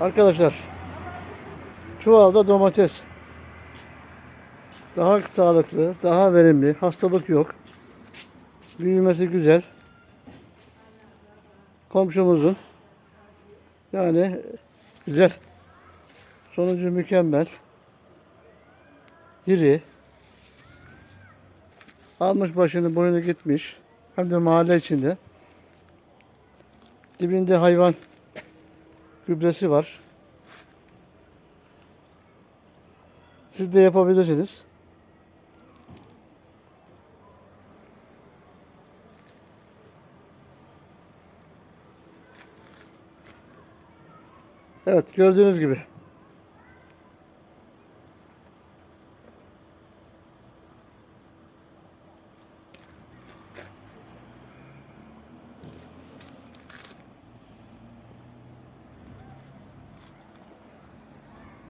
Arkadaşlar çuvalda domates daha sağlıklı, daha verimli, hastalık yok. Büyümesi güzel. Komşumuzun yani güzel. Sonucu mükemmel. İri. Almış başını boyunu gitmiş. Hem de mahalle içinde. Dibinde hayvan gübresi var. Siz de yapabilirsiniz. Evet gördüğünüz gibi.